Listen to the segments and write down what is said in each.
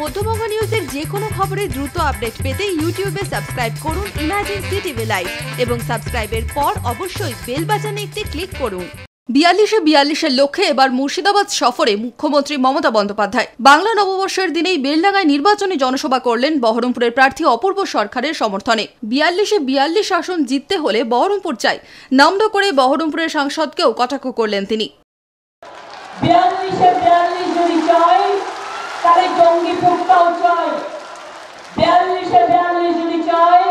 মধ্যবঙ্গ নিউজের যে কোনো খবরের দ্রুত আপডেট পেতে ইউটিউবে সাবস্ক্রাইব করুন ইমাজিন সিটিভি লাইভ এবং সাবস্ক্রাইবের পর অবশ্যই বেল বাজানে একটি ক্লিক করুন। বিয়াল্লিশে বিয়াল্লিশের লক্ষ্যে এবার মুর্শিদাবাদ সফরে মুখ্যমন্ত্রী মমতা বন্দ্যোপাধ্যায়। বাংলা নববর্ষের দিনেই বেলডাঙ্গায় নির্বাচনী জনসভা করলেন বহরমপুরের প্রার্থী অপূর্ব সরকারের সমর্থনে। বিয়াল্লিশে বিয়াল্লিশ আসন জিততে হলে বহরমপুর চাই। নামদ করে বহরমপুরের সাংসদকেও কটাক্ষ করলেন তিনি। বিয়াল্লিশে বিয়াল্লিশ যদি চাই তাহলে জঙ্গি জঙ্গিপুরটাও চাই। বিয়াল্লিশে বিয়াল্লিশ যদি চাই,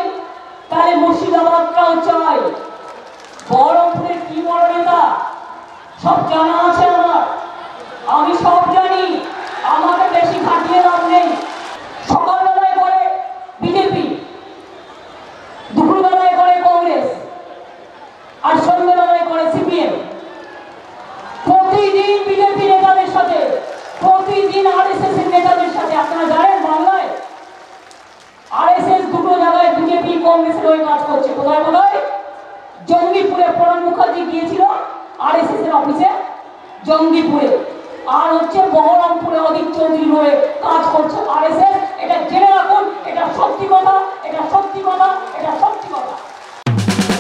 তাহলে মুর্শিদাবাদটাও চাই। বহরমপুরের কি বড় নেতা? সব জানা আছে আমার। আমি সব হয়ে কাজ করছে। কোথায় কোথায় জঙ্গিপুরে প্রণব মুখার্জি গিয়েছিল আরএসএস এর অফিসে জঙ্গিপুরে। আর হচ্ছে বহরমপুরে অদিত চৌধুরী হয়ে কাজ করছে আরএসএস এটা জেনে রাখুন, এটা সত্যি কথা, এটা সত্যি কথা, এটা সত্যি কথা।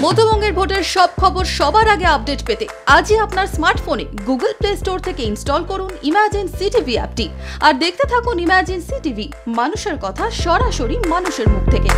মধ্যবঙ্গের ভোটের সব খবর সবার আগে আপডেট পেতে আজই আপনার স্মার্টফোনে গুগল প্লে স্টোর থেকে ইনস্টল করুন ইমাজিন সিটিভি অ্যাপটি। আর দেখতে থাকুন ইমাজিন সিটিভি মানুষের কথা সরাসরি মানুষের মুখ থেকে।